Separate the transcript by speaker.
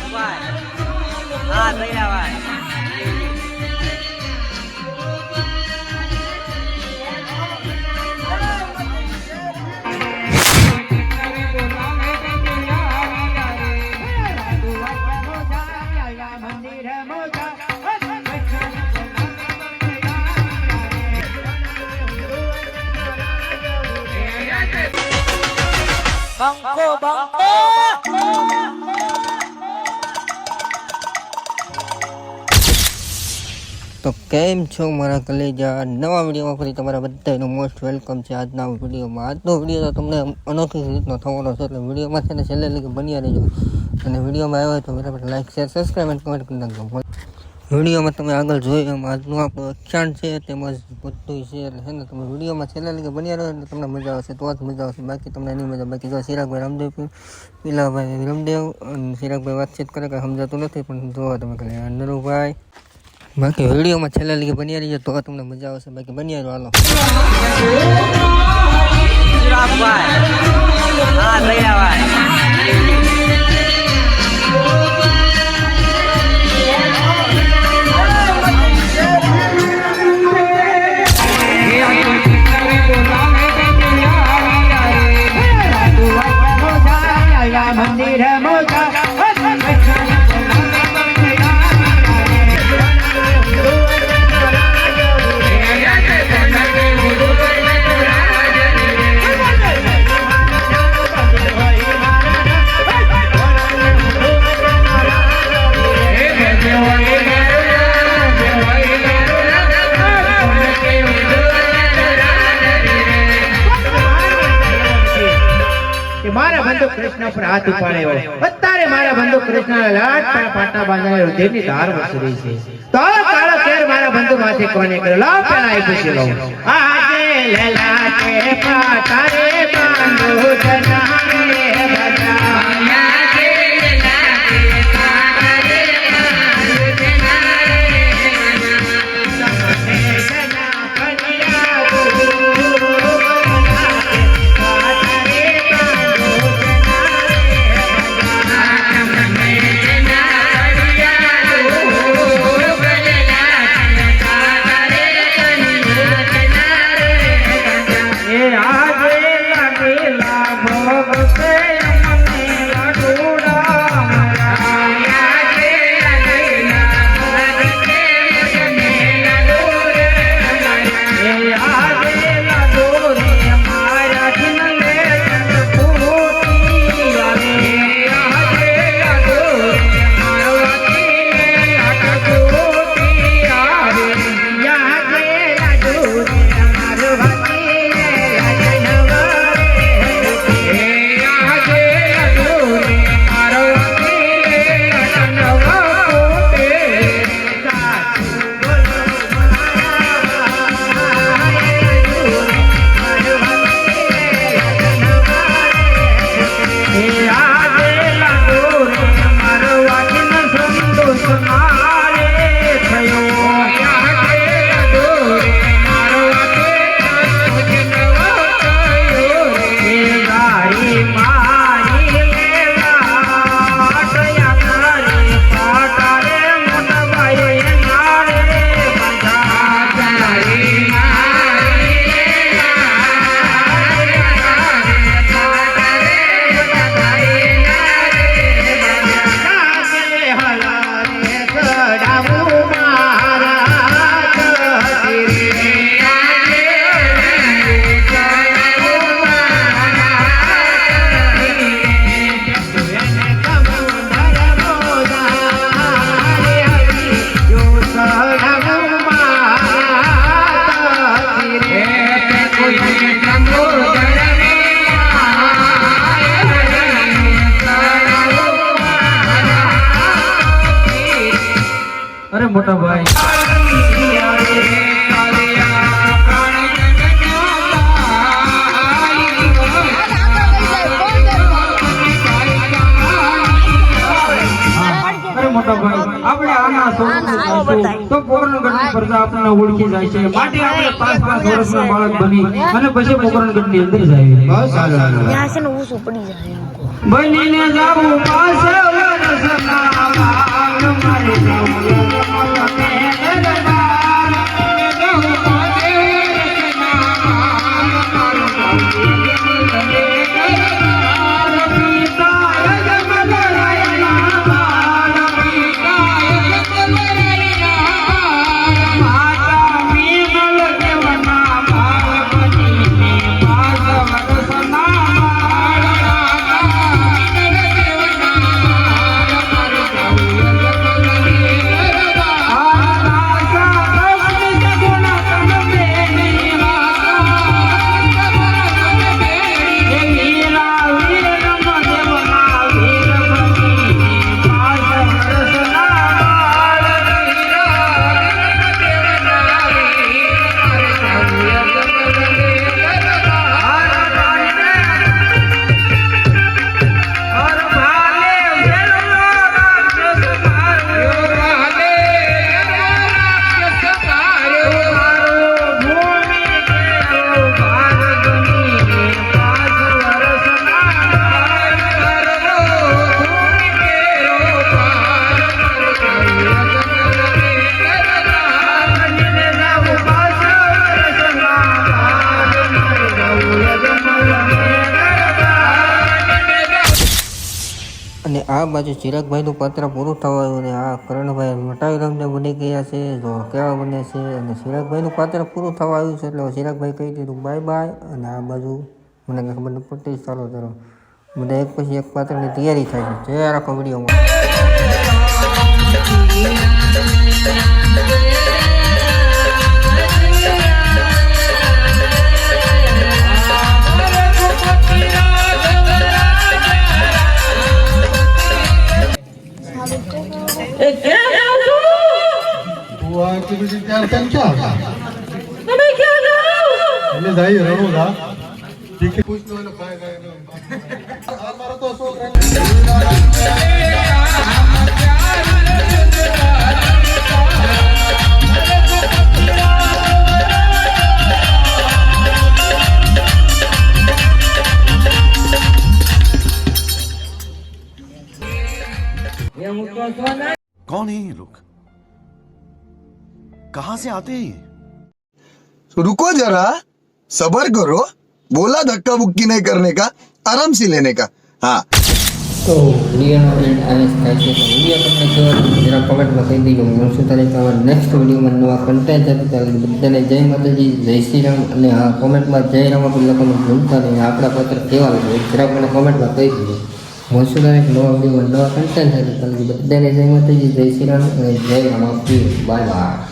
Speaker 1: બાપભાઈ હા દૈરાભાઈ બંકો
Speaker 2: તો કેમ છો મારા કલેજા? નવા વિડીયોમાં ફરી તમારા બધાનું મોસ્ટ વેલકમ છે. આજના વિડીયોમાં, આજનો વીડિયો તો તમને અનોખી રીતનો થવાનો છે. એટલે વિડીયોમાં છે ને છેલ્લે લગી બન્યા રહેજો. અને વિડીયોમાં આવ્યો તો બરાબર લાઈક શેર સબસ્ક્રાઈબ અને કમેન્ટ કરી નાખજો. વિડીયોમાં તમે આગળ જોયું એમ આજનું આપણું અખ્યાન છે. તેમજ બધું છે. એટલે છે ને તમે વિડીયોમાં છેલ્લે લગી બન્યા રહો એટલે તમને મજા આવશે. તો જ મજા આવશે. બાકી તમને નહીં મજા. બાકી જો સિરાગભાઈ રામદેવ પીલાભાઈ રામદેવ અને સિરાગભાઈ વાતચીત કરે કંઈ સમજાતું નથી, પણ જોવા તમે ખાલી નરુભાઈ બાકી વિડીયોમાં છેલ્લા લીધે બની રહીએ તો તમને મજા આવશે. બાકી બની રહ્યો હાલો
Speaker 1: હા
Speaker 3: કૃષ્ણ પર હાથ ઉપાડ્યો. અત્યારે મારા બંધુ કૃષ્ણ લાટ પર પાટા બાંધેલા રુધિરની ધાર વસી છે. તો કાળો કેર મારા બંધુ માથે કોને કર્યો? પેલા એ પૂછી લો આજે લલાટે પાટા રે બાંધો જનારે મોટા ભાઈ
Speaker 4: આપણે આના સ્વરૂપને તો પોરણગઢની પ્રજા આપણને ઓળખી જાય છે. માટે આપણે પાંચ પાંચ વર્ષના બાળક બની અને પછી પોરણગઢની અંદર જાય
Speaker 5: ત્યાં છે ને ઊંચું પડી જાય.
Speaker 4: બનીને જાવું પાસે વરસના
Speaker 2: બાજુ ચિરાગભાઈનું પાત્ર પૂરું થવા આવ્યું અને આ કરણભાઈ મટાવી રમને બની ગયા છે, જો કેવા બને છે અને ચિરાગભાઈનું પાત્ર પૂરું થવા આવ્યું છે એટલે ચિરાગભાઈ કહી દીધું, બાય બાય. અને આ બાજુ મને કંઈ ખબર નથી પડતી, ચાલો ચાલો. બધા એક પછી એક પાત્રની તૈયારી થાય છે. જય રાખો વિડીયોમાં.
Speaker 5: તું આ એટલી બધી તૈયાર થઈને ક્યાં હતા? એટલે જાય રણુદા. ઠીક છે. પૂછ લો એને ભાઈ ભાઈ નો. આ મારો તો છોકરા
Speaker 6: कौन है ये लोग कहां से आते हैं ये?
Speaker 7: तो रुको जरा सबर करो बोला धक्का बुक्की नहीं करने का आराम से लेने का हाँ
Speaker 2: તો વિડીયોનો એન્ડ આવે થાય છે તો વિડીયો તમને કેવો લાગ્યો જરા કોમેન્ટમાં કહી દેજો મળશું તારીખ અમારા નેક્સ્ટ વિડીયોમાં નવા કન્ટેન્ટ સાથે ત્યારે બધાને જય માતાજી જય શ્રી રામ અને હા કોમેન્ટમાં જય રામ આપણે લખવાનું ભૂલતા નહીં આપણા પત્ર કેવા લાગે જરાક મને કોમેન્ટમાં કહી દેજો મળશું તારીખ નવા વિડીયોમાં નવા કન્ટેન્ટ સાથે ત્યારે બધાને જય માતાજી જય શ્રી રામ અને જય રામ બાય બાય